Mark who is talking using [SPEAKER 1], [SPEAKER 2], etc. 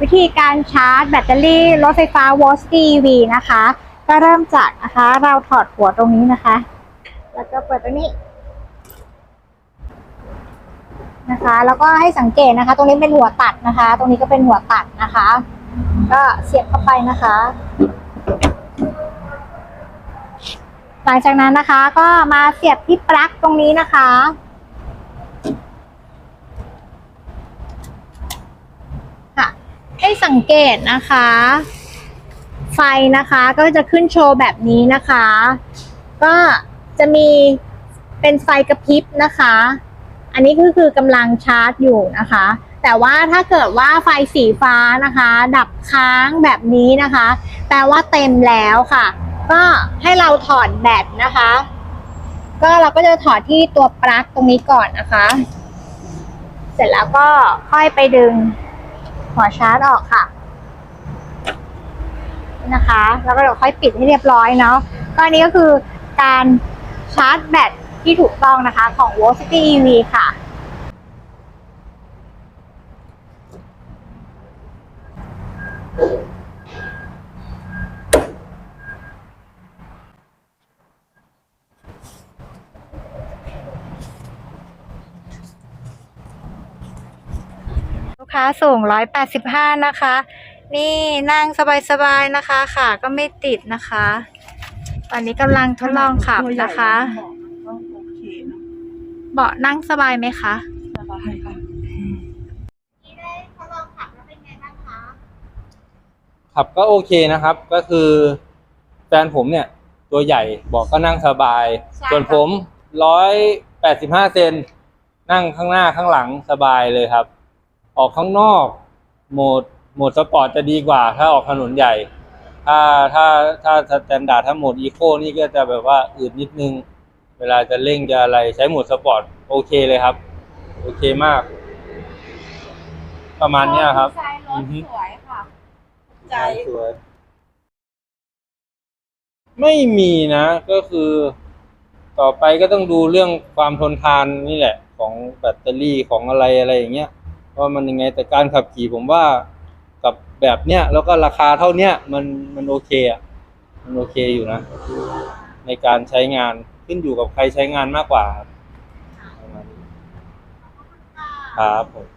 [SPEAKER 1] วิธีการชาร์จแบตเตอรี่รถไฟฟ้า w o s t EV นะคะ ก็เริ่มจากนะคะ เราถอดหัวตรงนี้นะคะ แล้วก็เปิดตรงนี้นะคะ แล้วก็ให้สังเกตนะคะ ตรงนี้เป็นหัวตัดนะคะ ตรงนี้ก็เป็นหัวตัดนะคะ ก็เสียบเข้าไปนะคะ หลังจากนั้นนะคะก็มาเสียบที่ปลั๊กตรงนี้นะคะ ให้สังเกตนะคะ ไฟนะคะก็จะขึ้นโชว์แบบนี้นะคะ ก็จะมีเป็นไฟกระพริบนะคะ อันนี้ก็คือกำลังชาร์จอยู่นะคะ แต่ว่าถ้าเกิดว่าไฟสีฟ้านะคะ ดับค้างแบบนี้นะคะ แปลว่าเต็มแล้วค่ะ ก็ให้เราถอดแบตนะคะ ก็เราก็จะถอดที่ตัวปลั๊กตรงนี้ก่อนนะคะ เสร็จแล้วก็ค่อยไปดึง หัวชาร์จออกค่ะนะคะ แล้วก็เดี๋ยวค่อยปิดให้เรียบร้อยเนาะก็อันนี้ก็คือการชาร์จแบตที่ถูกต้องนะคะของ v o c i t y EV ค่ะ ลูกค้า สูง 185 นะคะ นี่นั่งสบายๆนะคะค่ะก็ไม่ติดนะคะ ตอนนี้กำลังทดลองขับนะคะ
[SPEAKER 2] ก็โอเคนะ
[SPEAKER 1] เบาะนั่งสบายไหมคะ
[SPEAKER 2] สบายค่ะ
[SPEAKER 1] นี่ได้ทดลองขับแล้วเป็นไงบ้างคะ
[SPEAKER 3] ขับก็โอเคนะครับ ก็คือแฟนผมเนี่ย ตัวใหญ่บอกก็นั่งสบาย
[SPEAKER 1] ใช่
[SPEAKER 3] ส่วนผมร้อยแปดสิบห้าเซนนั่งข้างหน้าข้างหลังสบายเลยครับ ออกข้างนอก โหมดโหมดสปอร์ตจะดีกว่า ถ้าออกถนนใหญ่ ถ้าถ้าถ้าสแตนดาร์ดถ้าโหมดอีโคนี่ก็จะแบบว่าอืดนิดนึง เวลาจะเร่งจะอะไรใช้โหมดสปอร์ตโอเคเลยครับ โอเคมาก ประมาณเนี้ยครับ
[SPEAKER 2] ดีไซน์รถสวยค่ะใจ
[SPEAKER 3] สวยไม่มีนะก็คือ ต่อไปก็ต้องดูเรื่องความทนทานนี่แหละ ของแบตเตอรี่ของอะไรอะไรอย่างเงี้ย ว่ามันยังไงแต่การขับขี่ผมว่ากับแบบเนี้ยแล้วก็ราคาเท่าเนี้ยมันมันโอเคอะมันโอเคอยู่นะ ในการใช้งานขึ้นอยู่กับใครใช้งานมากกว่าครับครับผม